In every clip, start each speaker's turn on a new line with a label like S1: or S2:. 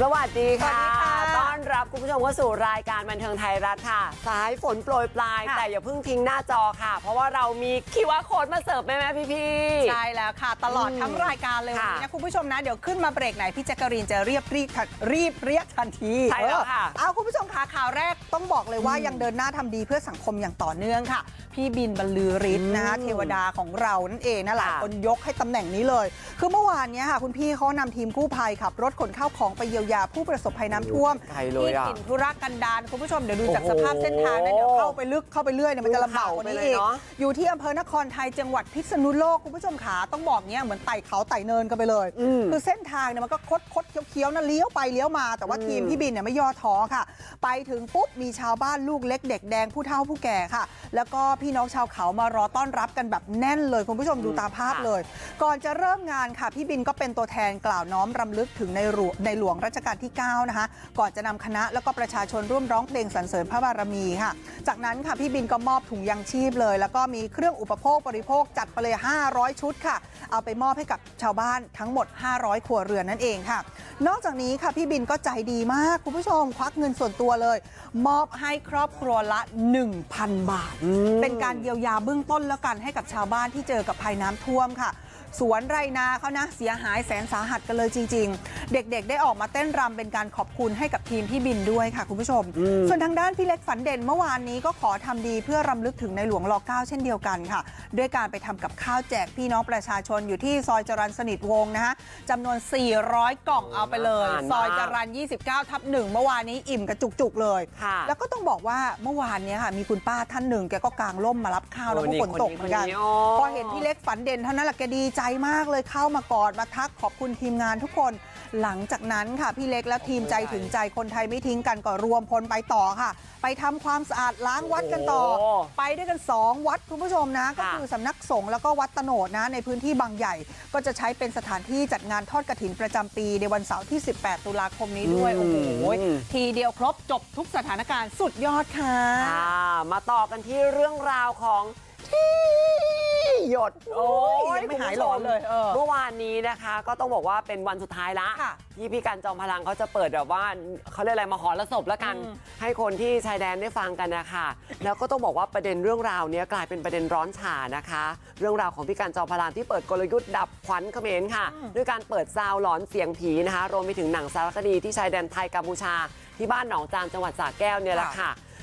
S1: สวัสดีค่ะ
S2: สวัสดี
S1: รับคุณผู้ชมเข้าสู่รายการบันเทิงไทยรัฐค่ะ สายฝนโปรยปลาย
S2: ค่ะ
S1: แต่อย่าเพิ่งทิ้งหน้าจอค่ะ เพราะว่าเรามีคิวอาโค้ดมาเสิร์ฟแม่แม่พี่พี่ๆ
S2: ใช่แล้วค่ะ ตลอดทั้งรายการเลยวัน
S1: ค่ะ
S2: นี้นะคุณผู้ชมนะเดี๋ยวขึ้นมาเบรกไหนพี่แจ๊กกะรีนจะเรียบรีบทันรีบเรียกทันที
S1: ใช่แล้วค่ะ
S2: เออเอาคุณผู้ชมค่ะข่าวแรกต้องบอกเลยว่ายังเดินหน้าทำดีเพื่อสังคมอย่างต่อเนื่องค่ะ พี่บินบรรลือฤทธิ์นะคะ
S1: อืม
S2: เทวดาของเรานั่นเองนะหลาย
S1: ค่ะ
S2: คนยกให้ตำแหน่งนี้เลย คือเมื่อวานเนี้ยค่ะคุณพี่เขานำทีมกู้ภัยขับรถขนข้าวของไปเยียวยาผู้ประสบภัยน้ำท่วม
S1: ไทยเลย
S2: ที่
S1: อะ
S2: ถิ่นธุรกันดารคุณผู้ชมเดี๋ยวดูจาก
S1: โอ้
S2: ส
S1: โห
S2: ภาพเส้นทางนะเดี๋ยวเข้าไปลึกเข้าไปเรื่อยเนี่ยมันจะลำบากกว่านี้
S1: ภูเขาไปเลย
S2: อีก
S1: เนอะ
S2: อยู่ที่อำเภอนครไทยจังหวัดพิษณุโลกคุณผู้ชมขาต้องบอกเนี้ยเหมือนไต่เขาไต่เนินกันไปเลย
S1: อืม
S2: คือเส้นทางเนี่ยมันก็คดคดเคี้ยวๆนะเลี้ยวไปเลี้ยวมา แต่ว่า
S1: อืม
S2: ทีมพี่บินเนี่ยไม่ย่อท้อค่ะ ไปถึงปุ๊บมีชาวบ้านลูกเล็กเด็กแดงผู้เฒ่าผู้แก่ค่ะ แล้วก็พี่น้องชาวเขามารอต้อนรับกันแบบแน่นเลยคุณผู้ชมดูตามภาพเลย ก่อนจะเริ่มงานค่ะพี่บินก็เป็นตัวแทนกล่าวน้อมรำลึกถึงในหลวงในหลวงรัชกาลที่ 9 นะคะ ก่อนจะนำคณะแล้วก็ประชาชนร่วมร้องเพลงสรรเสริญพระบารมีค่ะ จากนั้นค่ะพี่บินก็มอบถุงยังชีพเลย แล้วก็มีเครื่องอุปโภคบริโภคจัดไปเลย 500 ชุดค่ะ เอาไปมอบให้กับชาวบ้านทั้งหมด 500 ครัวเรือนนั่นเองค่ะ นอกจากนี้ค่ะพี่บินก็ใจดีมากคุณผู้ชมควักเงินส่วนตัวเลย มอบให้ครอบครัวละ 1,000 บาท
S1: อืม
S2: เป็นการเยียวยาเบื้องต้นแล้วกันให้กับชาวบ้านที่เจอกับภัยน้ำท่วมค่ะ สวนไรนาเขานะเสียหายแสนสาหัสกันเลยจริง ๆ เด็กๆ ได้ออกมาเต้นรำเป็นการขอบคุณให้กับทีมพี่บินด้วยค่ะคุณผู้ชม
S1: อืม
S2: ส่วนทางด้านพี่เล็กฝันเด่นเมื่อวานนี้ก็ขอทำดีเพื่อรำลึกถึงในหลวงรอเก้าเช่นเดียวกันค่ะ ด้วยการไปทำกับข้าวแจกพี่น้องประชาชนอยู่ที่ซอยจรันสนิทวงศ์นะคะจำนวน 400 กล่องเอาไปเลย
S1: น่าทานมาก
S2: ซอยจรัน29ทับหนึ่งเมื่อวานนี้อิ่มกระจุกๆเลย
S1: ค่ะ
S2: แล้วก็ต้องบอกว่าเมื่อวานเนี้ยค่ะมีคุณป้าท่านหนึ่งแกก็กางร่มมารับข้าวแล้วก็
S1: โอ้นี่
S2: ฝนตกเหมือนกัน
S1: คนนี้คนนี้อ๋อ
S2: พอเห็นพี่เล็กฝันเด่นเท่านั้นแหละแกดีใจมากเลยเข้ามากอดมาทักขอบคุณทีมงานทุกคน หลังจากนั้นค่ะพี่เล็กและทีมใจถึงใจคนไทยไม่ทิ้งกันก็รวมพลไปต่อค่ะ ไปทำความสะอาดล้างวัดกันต่อ
S1: โอ้
S2: ไปด้วยกัน 2 วัดคุณผู้ชมนะ ก็
S1: ค่ะ
S2: คือสำนักสงฆ์แล้วก็วัดตโนดนะในพื้นที่บางใหญ่ ก็จะใช้เป็นสถานที่จัดงานทอดกระถินประจำปีในวันเสาร์ที่ 18 ตุลาคมนี้ด้วยโอ้โห
S1: อืม
S2: ทีเดียวครบจบทุกสถานการณ์สุดยอดค่ะ
S1: ค่ะมาต่อกันที่เรื่องราวของที่ หยด
S2: โอ้ยยังไม่หายหลอนเลยเออ
S1: เมื่อวานนี้นะคะก็ต้องบอกว่าเป็นวันสุดท้ายละ
S2: ค่ะ
S1: ที่พี่การจอมพลังเขาจะเปิดแบบว่าเขาเรียกอะไรมาหอระศพแล้วกัน
S2: อืม
S1: ให้คนที่ชายแดนได้ฟังกันนะคะแล้วก็ต้องบอกว่าประเด็นเรื่องราวเนี้ยกลายเป็นประเด็นร้อนฉานะคะ เรื่องราวของพี่การจอมพลังที่เปิดกลยุทธ์ดับขวัญเขมรค่ะ ด้วยการเปิดซาวหลอนเสียงผีนะคะรวมไปถึงหนังสารคดีที่ชายแดนไทยกัมพูชาที่บ้านหนองจานจังหวัดสระแก้วเนี่ยแหละค่ะเอ่อ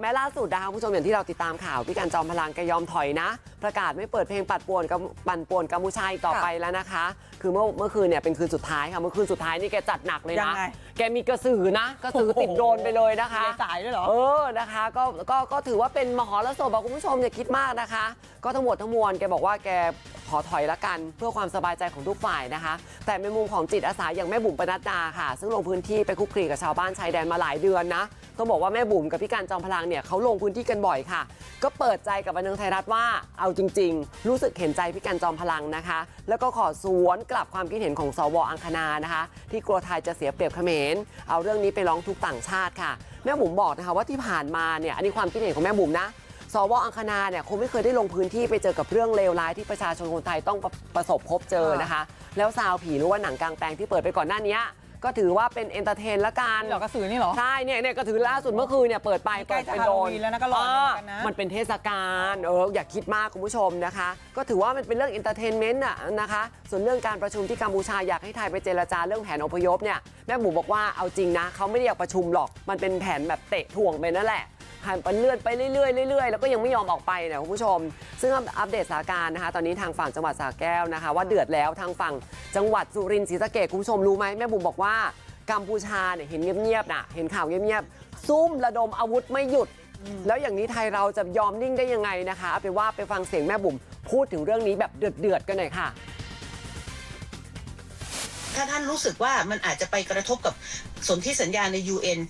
S1: แม้ล่าสุดนะคะคุณผู้ชมอย่างที่เราติดตามข่าวพี่การจอมพลังแกยอมถอยนะ ประกาศไม่เปิดเพลงปัดป่วนกับปั่นป่วนกัมพูชาอีกต่อ
S2: ค่ะ
S1: ไปแล้วนะคะ คือเมื่อเมื่อคืนเนี่ยเป็นคืนสุดท้ายค่ะเมื่อคืนสุดท้ายนี่แกจัดหนักเลย
S2: ยั
S1: นะ
S2: งไง
S1: แกมีกระสือนะกระสือติดโดรนไปเลยนะคะ
S2: มีสายด้วยเหรอ
S1: เออนะคะก็ก็ก็ถือว่าเป็นมหรสพอะคุณผู้ชมอย่าคิดมากนะคะ ก็ทั้งหมดทั้งมวลแกบอกว่าแกขอถอยละกันเพื่อความสบายใจของทุกฝ่ายนะคะ แต่ในมุมของจิตอาสาอย่างแม่บุ๋มปนัดดาค่ะ ซึ่งลงพื้นที่ไปคุกคลีกับชาวบ้านชายแดนมาหลายเดือนนะ ต้องบอกว่าแม่บุ๋มกับพี่การจอมพลังเนี่ยเขาลงพื้นที่กันบ่อยค่ะ ก็เปิดใจกับบันเทิงไทยรัฐว่าเอาจริง ๆ รู้สึกเห็นใจพี่การจอมพลังนะคะ แล้วก็ขอสวนกลับความคิดเห็นของสวอังคณานะคะ ที่กลัวไทยจะเสียเปรียบเขมรเอาเรื่องนี้ไปร้องทุกต่างชาติค่ะ แม่บุ๋มบอกนะคะว่าที่ผ่านมาเนี่ยอันนี้ความคิดเห็นของแม่บุ๋มนะสวอังคณาเนี่ยคงไม่เคยได้ลงพื้นที่ไปเจอกับเรื่องเลวร้ายที่ประชาชนคนไทยต้องประประสบพบเจอนะคะ แล้วซาวผีหรือว่าหนังกลางแปลงที่เปิดไปก่อนหน้านี้ ก็ถือว่าเป็นเอนเตอร์เทนละกัน
S2: เหรอกระสือนี่เหรอ
S1: ใช่เนี่ยเนี่ยก็ถือล่าสุดเมื่อคืนเนี่ยเปิดไป
S2: ใกล้
S1: เปิด
S2: จะ
S1: ไปโดน
S2: ฮาโลวีนแล้วนะก็ร้อนเหมือนกันนะ
S1: มันเป็นเทศกาลเอออย่าคิดมากคุณผู้ชมนะคะ ก็ถือว่ามันเป็นเรื่องเอนเตอร์เทนเมนต์อะนะคะ ส่วนเรื่องการประชุมที่กัมพูชาอยากให้ไทยไปเจรจาเรื่องแผนอพยพเนี่ยแม่หมูบอกว่าเอาจริงนะเขาไม่ได้อยากประชุมหรอกมันเป็นแผนแบบเตะถ่วงไปนั่นแหละ หันไปเลื่อนไปเรื่อยๆเรื่อยๆแล้วก็ยังไม่ยอมออกไปนะคุณผู้ชม ซึ่งอัปเดตสถานการณ์นะคะ ตอนนี้ทางฝั่งจังหวัดสระแก้วนะคะ ว่าเดือดแล้วทางฝั่งจังหวัดสุรินทร์ศรีสะเกษคุณผู้ชมรู้ไหมแม่บุ๋มบอกว่ากัมพูชาเนี่ยเห็นเงียบๆน่ะเห็นข่าวเงียบๆซุ่มระดมอาวุธไม่หยุด แล้วอย่างนี้ไทยเราจะยอมนิ่งได้ยังไงนะคะเอาเป็นว่าไปฟังเสียงแม่บุ๋มพูดถึงเรื่องนี้แบบเดือดๆกันหน่อยค่ะ
S3: ถ้าท่านรู้สึกว่ามันอาจจะไปกระทบกับสนธิสัญญาใน UN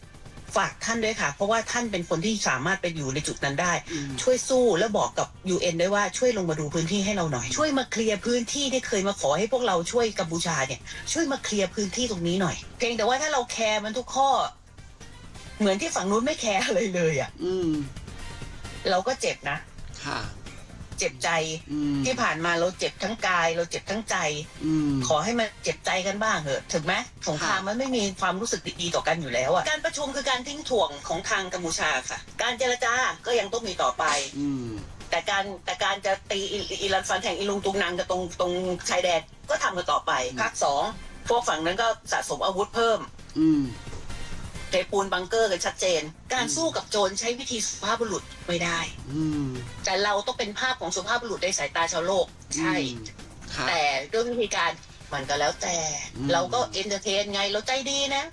S3: ฝากท่านด้วยค่ะ เพราะว่าท่านเป็นคนที่สามารถไปอยู่ในจุดนั้นได้ ช่วยสู้แล้วบอกกับ UN ด้วยว่าช่วยลงมาดูพื้นที่ให้เราหน่อย ช่วยมาเคลียร์พื้นที่ที่เคยมาขอให้พวกเราช่วยกัมพูชาเนี่ยช่วยมาเคลียร์พื้นที่ตรงนี้หน่อย เพียงแต่ว่าถ้าเราแคร์มันทุกข้อ เหมือนที่ฝั่งนู้นไม่แคร์อะไรเลยอะ่ะ
S1: อืม
S3: เราก็เจ็บนะ
S1: ค่ะ
S3: เจ็บใจ
S4: อืม
S3: ที่ผ่านมาเราเจ็บทั้งกาย เราเจ็บทั้งใจ
S4: อืม
S3: ขอให้มันเจ็บใจกันบ้างเถอะถึงไหมสงครามมันไม่มีความรู้สึกดีๆต่อกันอยู่แล้วอะการประชุมคือการทิ้งถ่วงของทางกัมพูชาค่ะ การเจรจาก็ยังต้องมีต่อไป
S4: อืม
S3: แต่การแต่การจะตีอิอิรันฟันแข่งอีลุงตุงนางกับตรงตรงชายแดนก็ทำกันต่อไปภาคสองพวกฝั่งนั้นก็สะสมอาวุธเพิ่ม
S4: อืม
S3: เทปูนบังเกอร์กันชัดเจน การสู้กับโจรใช้วิธีสุภาพบุรุษไม่ได้
S4: อืม
S3: แต่เราต้องเป็นภาพของสุภาพบุรุษในสายตาชาวโลก ใช่
S4: ค่ะ
S3: แต่ด้วยวิธีการมันก็แล้วแต่
S4: อืม
S3: เราก็เอนเตอร์เทนไงเราใจดีนะ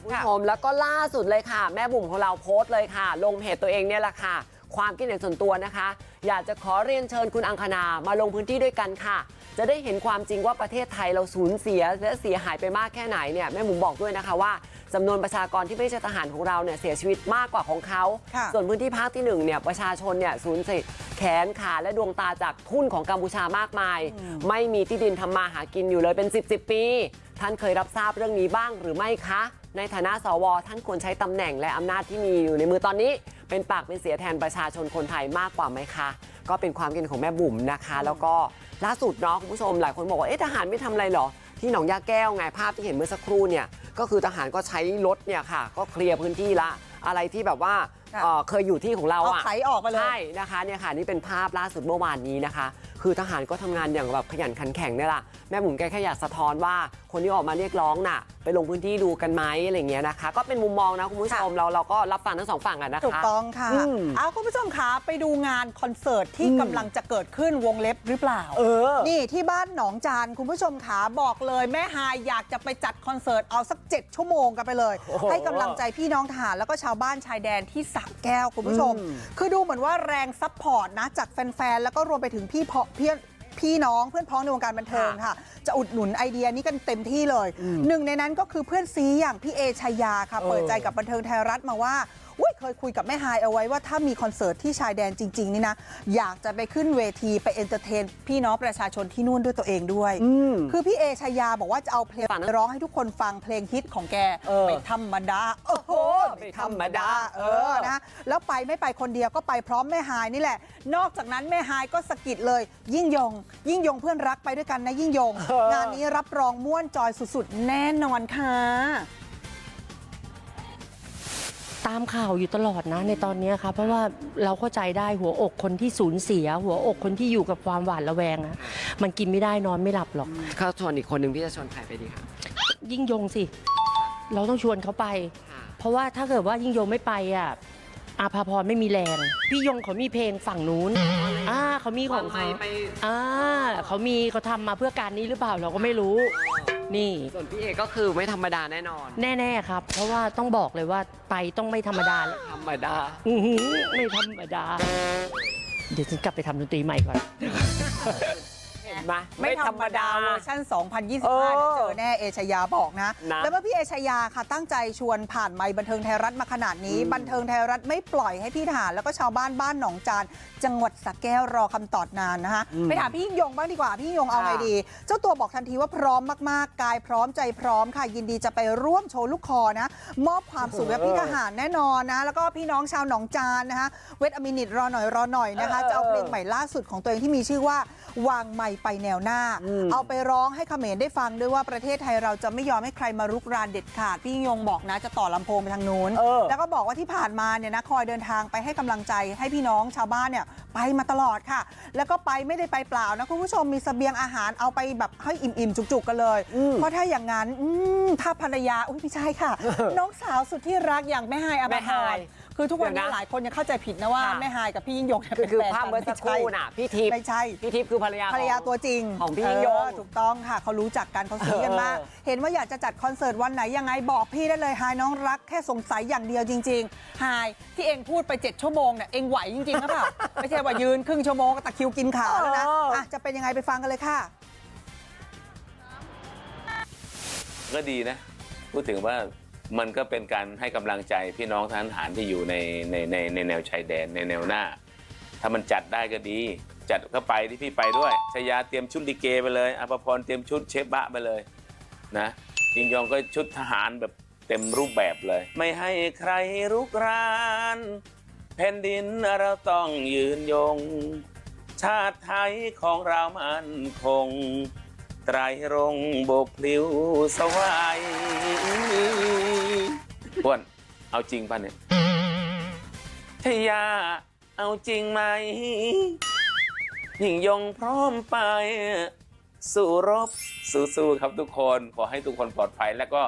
S1: คุณผู้ชมแล้วก็ล่าสุดเลยค่ะ แม่บุ๋มของเราโพสต์เลยค่ะ ลงเพจตัวเองเนี่ยแหละค่ะ ความคิดเห็นส่วนตัวนะคะ อยากจะขอเรียนเชิญคุณอังคณามาลงพื้นที่ด้วยกันค่ะ จะได้เห็นความจริงว่าประเทศไทยเราสูญเสียและเสียหายไปมากแค่ไหนเนี่ยแม่บุ๋มบอกด้วยนะคะว่าจำนวนประชากรที่ไม่ใช่ทหารของเราเนี่ยเสียชีวิตมากกว่าของเขา
S2: ค่ะ
S1: ส่วนพื้นที่ภาคที่หนึ่งเนี่ยประชาชนเนี่ยสูญเสียแขนขาและดวงตาจากทุนของกัมพูชามากมาย ไม่มีที่ดินทำมาหากินอยู่เลยเป็น 10บสปี ท่านเคยรับทราบเรื่องนี้บ้างหรือไม่คะ ในฐานะสวท่านควรใช้ตำแหน่งและอำนาจที่มีอยู่ในมือตอนนี้ เป็นปากเป็นเสียแทนประชาชนคนไทยมากกว่าไหมคะก็เป็นความคิดเห็นของแม่บุ๋มนะคะ แล้วก็ล่าสุดเนาะคุณผู้ชมหลายคนบอกว่าเอ๊ะทหารไม่ทำอะไรหรอ ที่หนองยาแก้วไงภาพที่เห็นเมื่อสักครู่เนี่ยก็คือทหารก็ใช้รถเนี่ยค่ะ ก็เคลียร์พื้นที่ละอะไรที่แบบว่า
S2: ค่ะ
S1: เอ่อเคยอยู่ที่ของเรา
S2: เอา
S1: อะ
S2: ไถออกมาเลย
S1: ใช่นะคะเนี่ยค่ะนี่เป็นภาพล่าสุดเมื่อวานนี้นะคะ คือทหารก็ทำงานอย่างแบบขยันขันแข็งเนี่ยแหละแม่หมุมแกแค่อยากสะท้อนว่าคนที่ออกมาเรียกร้องน่ะ ไปลงพื้นที่ดูกันไหมอะไรอย่างเงี้ยนะคะ ก็เป็นมุมมองนะคุณผู้ชมเราเราก็รับฟังทั้งสองฝั่งอะนะคะ
S2: ถูกต้องค่ะ
S1: อืม
S2: เอาคุณผู้ชมคะไปดูงานคอนเสิร์ตที่
S1: อืม
S2: กำลังจะเกิดขึ้นวงเล็บหรือเปล่า
S1: เออ
S2: นี่ที่บ้านหนองจานคุณผู้ชมขาบอกเลยแม่ฮายอยากจะไปจัดคอนเสิร์ตเอาสัก 7 ชั่วโมงกันไปเลย
S1: โอ้โห
S2: ให้กำลังใจพี่น้องทหารแล้วก็ชาวบ้านชายแดนที่สระแก้วคุณผู้ชม
S1: อืม
S2: คือดูเหมือนว่าแรงซัพพอร์ตนะจากแฟนๆแล้วก็รวมไปถึงพี่เพาะเพื่อน พี่น้องเพื่อนพ้องในวงการบันเทิงค่ะ จะอุดหนุนไอเดียนี้กันเต็มที่เลย หนึ่งในนั้นก็คือเพื่อนซีอย่างพี่เอชายาค่ะ
S1: เออ
S2: เปิดใจกับบันเทิงไทยรัฐมาว่าอุ้ย เคยคุยกับแม่ฮายเอาไว้ว่าถ้ามีคอนเสิร์ตที่ชายแดนจริงๆนี่นะอยากจะไปขึ้นเวทีไปเอนเตอร์เทนพี่น้องประชาชนที่นู่นด้วยตัวเองด้วย
S1: อืม
S2: คือพี่เอชายาบอกว่าจะเอาเพลง
S1: ฟังนะ
S2: ไปร้องให้ทุกคนฟังเพลงฮิตของแก
S1: เออ
S2: ไม่ธรรมดาโอ้โห
S1: ไม่ธรรมดา
S2: เออนะแล้วไปไม่ไปคนเดียวก็ไปพร้อมแม่ฮายนี่แหละ นอกจากนั้นแม่ฮายก็สะกิดเลย ยิ่งยง ยิ่งยงเพื่อนรักไปด้วยกันนะยิ่งยง
S1: เออ
S2: งานนี้รับรองม่วนจอยสุดๆ แน่นอนค่ะ
S5: ตามข่าวอยู่ตลอดนะในตอนเนี้ยครับเพราะว่าเราเข้าใจได้หัวอกคนที่สูญเสีย หัวอกคนที่อยู่กับความหวาดระแวงอะมันกินไม่ได้นอนไม่หลับหรอก
S1: เขาชวนอีกคนหนึ่งพี่จะชวนใครไปดีคะ
S5: ยิ่งยงสิ เราต้องชวนเขาไป
S1: ค่ะ
S5: เพราะว่าถ้าเกิดว่ายิ่งยงไม่ไปอะอาภาพรไม่มีแรง พี่ยงเขามีเพลงฝั่งนู้นอ่าเขามีของเขา อ่าเขามีเขาทำมาเพื่อการนี้หรือเปล่าเราก็ไม่รู้ นี่
S1: ส่วนพี่เอก็คือไม่ธรรมดาแน่นอน
S5: แน่ๆครับ เพราะว่าต้องบอกเลยว่าไปต้องไม่ธรรมดาเลย
S1: ธรรมดา
S5: อื้อหือไม่ธรรมดา เดี๋ยวฉันกลับไปทำดนตรีใหม่ก่อน
S1: เห็นไหม
S2: ไม่ธรรมดาเวอร์ชัน2025
S1: เออ
S2: เดี๋ยวเจอแน่เอชยาบอกนะ
S1: นะ
S2: แล้วเมื่อพี่เอชยาค่ะตั้งใจชวนผ่านไมค์บันเทิงไทยรัฐมาขนาดนี้
S1: อืม
S2: บันเทิงไทยรัฐไม่ปล่อยให้พี่ทหารแล้วก็ชาวบ้านบ้านหนองจานจังหวัดสระแก้วรอคำตอบนานนะคะ
S1: อืม
S2: ไปถามพี่ยิ่งยงบ้างดีกว่าพี่ยิ่งยงเอา
S1: ค่ะ
S2: ไงดี เจ้าตัวบอกทันทีว่าพร้อมมากๆ กายพร้อมใจพร้อมค่ะ ยินดีจะไปร่วมโชว์ลูกคอนะมอบความสุขให้พี่ทหารแน่นอนนะแล้วก็พี่น้องชาวหนองจานนะคะเวทอมินิตรอหน่อยรอหน่อยนะคะจะเอาเพลงใหม่ล่าสุดของตัวเองที่มีชื่อว่าวางไมค์ไปแนวหน้า
S1: อืม
S2: เอาไปร้องให้เขมรได้ฟังด้วยว่าประเทศไทยเราจะไม่ยอมให้ใครมารุกรานเด็ดขาดพี่ยิ่งยงบอกนะจะต่อลำโพงไปทางนู้น
S1: เออ
S2: แล้วก็บอกว่าที่ผ่านมาเนี่ยนะคอยเดินทางไปให้กำลังใจให้พี่น้องชาวบ้านเนี่ยไปมาตลอดค่ะ แล้วก็ไปไม่ได้ไปเปล่านะคุณผู้ชมมีเสบียงอาหารเอาไปแบบให้อิ่มๆ จุกๆกันเลย
S1: อืม
S2: เพราะถ้าอย่างนั้นอืมถ้าภรรยาอุ้ยไม่ใช่ค่ะ น้องสาวสุดที่รักอย่างแม่ฮายอ
S1: แม่
S2: ภา
S1: ฮา
S2: พ
S1: ย
S2: ร คือทุกวันนี้
S1: เดี๋ยวนะ
S2: หลายคนยังเข้าใจผิดนะว่า
S1: ค่ะ
S2: แม่ฮายกับพี่ยิ่งยงเนี่ย
S1: คือ
S2: เป็น
S1: คือ
S2: แฟน
S1: ภาพ
S2: กัน
S1: เมื่อสักครู่น่ะพี่ทิพย์
S2: ไม่ใช่
S1: พี่ทิพย์คือภรรยา
S2: ภรรยา
S1: ของ
S2: ตัวจริง
S1: ของพี่ยิ่งยง
S2: เออถูกต้องค่ะเขารู้จักกันเขาซีกันมาก
S1: เออ
S2: เห็นว่าอยากจะจัดคอนเสิร์ตวันไหนยังไงบอกพี่ได้เลยฮายน้องรักแค่สงสัยอย่างเดียวจริงๆฮายที่เองพูดไป7ชั่วโมงเนี่ยเองไหวจริงๆหรือเปล่าไม่ใช่ว่ายืนครึ่งชั่วโมงก็ตะคริวกินขาแล้วนะ
S1: เอออะ
S2: จะเป็นยังไงไปฟังกันเลยค่ะ
S6: ก็ดีนะพูดถึงว่า มันก็เป็นการให้กำลังใจพี่น้องทหารที่อยู่ในในในในแนวชายแดนในแนวหน้า ถ้ามันจัดได้ก็ดี จัดก็ไปที่พี่ไปด้วยชยาเตรียมชุดลิเกไปเลยอภพรเตรียมชุดเชฟบะไปเลยนะยิงยองก็ชุดทหารแบบเต็มรูปแบบเลย ไม่ให้ใครรุกรานแผ่นดินเราต้องยืนยง ชาติไทยของเรามันคง ไตรรงบกพลิ้วสวาย อ้วนเอาจริงป่ะเนี่ยชยาเอาจริงไหม หญิงยงพร้อมไป สู้รบสู้ๆครับทุกคน ขอให้ทุกคนปลอดภัย แล้วก็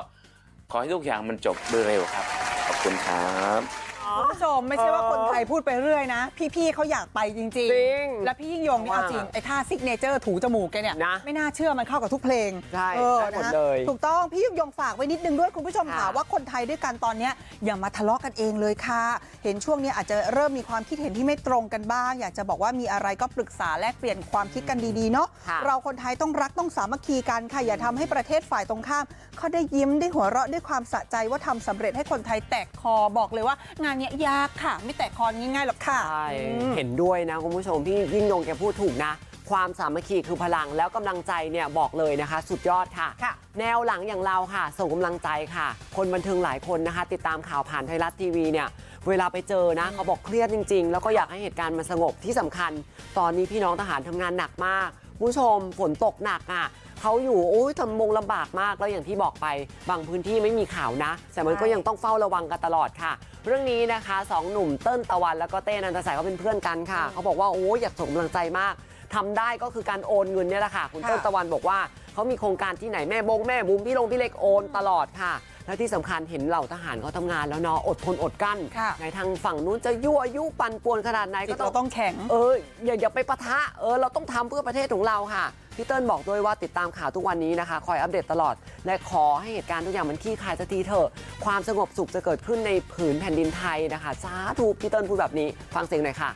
S6: ขอให้ทุกอย่างมันจบโดยเร็วครับ ขอบคุณครับ
S2: คุณผู้ชมไม่ใช่ว่าคนไทยพูดไปเรื่อยนะ พี่ๆเขาอยากไปจริง
S1: จริง
S2: และพี่ยิ่งยงนี่เอาจริง ไอ้ท่าซิกเนเจอร์ถูจมูกแกเนี่ย
S1: นะ
S2: ไม่น่าเชื่อมันเข้ากับทุกเพลง
S1: ใช่
S2: เออ
S1: ได้หมด
S2: นะ
S1: เลย
S2: ถูกต้องพี่ยิ่งยงฝากไว้นิดนึงด้วยคุณผู้ชมค่ะ
S1: ค่ะ
S2: ว่าคนไทยด้วยกันตอนเนี้ยอย่ามาทะเลาะกันเองเลยค่ะ เห็นช่วงนี้อาจจะเริ่มมีความคิดเห็นที่ไม่ตรงกันบ้าง อยากจะบอกว่ามีอะไรก็ปรึกษาแลกเปลี่ยนความคิดกันดีๆเนาะ
S1: ค่ะ
S2: เราคนไทยต้องรักต้องสามัคคีกันค่ะอย่าทำให้ประเทศฝ่ายตรงข้ามเขาได้ยิ้มได้หัวเราะด้วยความสะใจว่าทำสำเร็จให้คนไทยแตกคอบอกเลยว่างานเนี้ยยากค่ะ ไม่แตกคอง่ายๆหรอกค่ะ
S1: ใช่
S2: อืม
S1: เห็นด้วยนะคุณผู้ชมพี่ยิ่งยงแกพูดถูกนะ ความสามัคคีคือพลังแล้วกำลังใจเนี่ยบอกเลยนะคะ สุดยอดค่ะ
S2: ค่ะ
S1: แนวหลังอย่างเราค่ะ ส่งกำลังใจค่ะ คนบันเทิงหลายคนนะคะ ติดตามข่าวผ่านไทยรัฐทีวีเนี่ย เวลาไปเจอนะเขาบอกเครียดจริง ๆ แล้วก็อยากให้เหตุการณ์มันสงบที่สำคัญ ตอนนี้พี่น้องทหารทำงานหนักมาก คุณผู้ชมฝนตกหนักอะเขาอยู่โอ้ยทำมงลำบากมากแล้วอย่างที่บอกไป บางพื้นที่ไม่มีข่าวนะ แต่มันก็ยังต้องเฝ้าระวังกันตลอดค่ะ เรื่องนี้นะคะสองหนุ่มเติ้ลตะวันแล้วก็เต้นันทสายเขาเป็นเพื่อนกันค่ะ เขาบอกว่าโอ้ยอยากส่งกำลังใจมากทำได้ก็คือการโอนเงินเนี่ยแหละค่ะ คุณ
S2: ค่ะ
S1: เติ้ลตะวันบอกว่าเขามีโครงการที่ไหนแม่บงแม่บุ้มพี่ลงพี่เล็กโอนตลอดค่ะ และที่สำคัญเห็นเหล่าทหารเขาทำงานแล้วเนาะอดทนอดกลั้น
S2: ค่ะ
S1: ในทางฝั่งนู้นจะยั่วยุปั่นป่วนขนาดไหน
S2: จิ
S1: ก็
S2: ต
S1: ต้อ
S2: เรา
S1: ง
S2: ต้องแข็ง
S1: เอออย่าอย่าไปปะทะเออเราต้องทำเพื่อประเทศของเราค่ะพี่เติ้ลบอกด้วยว่าติดตามข่าวทุกวันนี้นะคะ คอยอัปเดตตลอด และขอให้เหตุการณ์ทุกอย่างมันคลี่คลายสักทีเถอะ ความสงบสุขจะเกิดขึ้นในผืนแผ่นดินไทยนะคะสาธุพี่เติ้ลพูดแบบนี้ฟังเสียงหน่อยค่ะ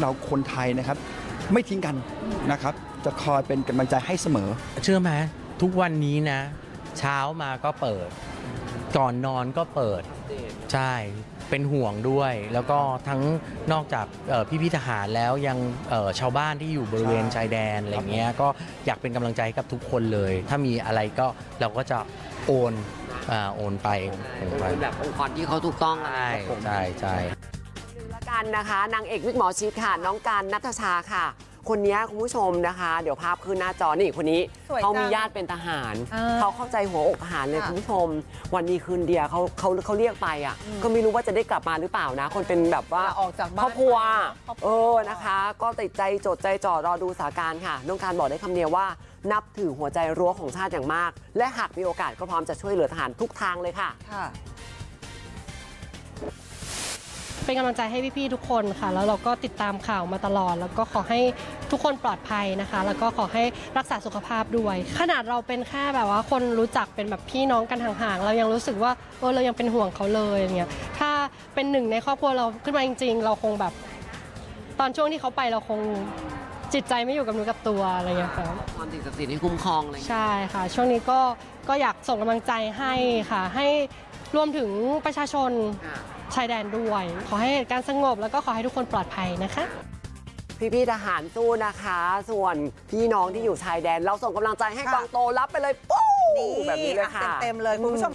S4: เราคนไทยนะครับ ไม่ทิ้งกันนะครับ จะคอยเป็นกำลังใจให้เสมอ
S7: เชื่อไหม ทุกวันนี้นะ เช้ามาก็เปิด ก่อนนอนก็เปิด ใช่เป็นห่วงด้วย แล้วก็ทั้งนอกจากเอ่อพี่พี่ๆทหารแล้วยังเอ่อชาวบ้านที่อยู่บริเวณชายแดนอะไรเงี้ยก็อยากเป็นกำลังใจให้กับทุกคนเลย ถ้ามีอะไรก็เราก็จะโอนอ่าโอนไปโอนไป
S1: เป็นแบบองค์กรที่เขาถูกต้องอะ
S7: ใช่
S1: ครับผม
S7: ใช่ใช่
S1: หนึ่งละกันนะคะนางเอกวิกหมอชิดค่ะ น้องการนัทชาค่ะ คนนี้คุณผู้ชมนะคะ เดี๋ยวภาพขึ้นหน้าจอนี่คนนี้
S2: สวยจัง
S1: เขามีญาติเป็นทหาร
S2: อ่า
S1: เขาเข้าใจหัวอกทหารเลย
S2: ค่ะ
S1: คุณผู้ชม วันนี้คืนเดียวเขาเขาเขาเรียกไปอะก็ไม่รู้ว่าจะได้กลับมาหรือเปล่านะ คนเป็นแบบว่า
S2: ออกจากบ้าน
S1: ครอบครัว
S2: ครอบครัว
S1: เออนะคะ ก็ติดใจจดใจจ่อรอดูสถานการณ์ค่ะน้องการบอกได้คำเดียวว่า นับถือหัวใจรั้วของชาติอย่างมาก และหากมีโอกาสก็พร้อมจะช่วยเหลือทหารทุกทางเลยค่ะ
S2: ค่ะ
S8: เป็นกำลังใจให้พี่ๆทุกคนค่ะ แล้วเราก็ติดตามข่าวมาตลอด แล้วก็ขอให้ทุกคนปลอดภัยนะคะ แล้วก็ขอให้รักษาสุขภาพด้วย ขนาดเราเป็นแค่แบบว่าคนรู้จักเป็นแบบพี่น้องกันห่างๆเรายังรู้สึกว่าเออเรายังเป็นห่วงเขาเลยอย่างเงี้ยถ้าเป็นหนึ่งในครอบครัวเราขึ้นมาจริง ๆ เราคงแบบ ตอนช่วงที่เขาไปเราคงจิตใจไม่อยู่กับเนื้อกับตัวอะไรอย่างเงี้ยค่ะ
S1: ความสิ่งศักดิ์สิทธิ์ให้คุ้มครองอะไรอย่างเงี้ย
S8: ใช่ค่ะ ช่วงนี้ก็ก็อยากส่งกำลังใจให้ค่ะ ให้รวมถึงประชาชน
S1: ค่ะ
S8: ชายแดนด้วย ขอให้เหตุการณ์สงบแล้วก็ขอให้ทุกคนปลอดภัยนะคะ
S1: พี่ๆทหารสู้นะคะ ส่วนพี่น้องที่อยู่ชายแดน เราส่งกำลังใจให้
S2: ค่ะ
S1: กองโตรับไปเลยปุ๊บ
S2: นี่
S1: แบบนี้เลยค่ะ
S2: เต็มๆเลยคุณผู้ชม